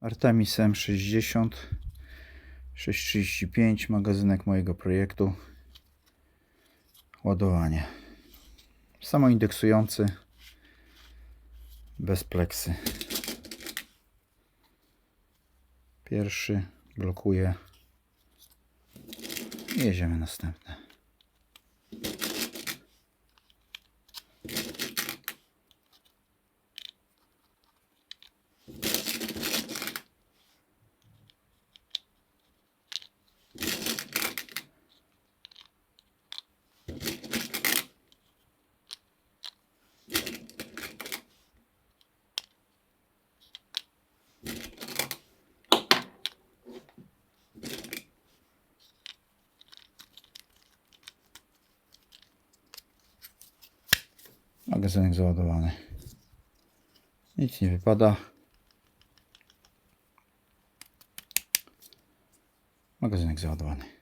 Artemis M60 635 magazynek mojego projektu. Ładowanie. Samoindeksujący. Bez pleksy. Pierwszy blokuje. Jedziemy następny magazynek załadowany. Nic nie wypada. Magazynek załadowany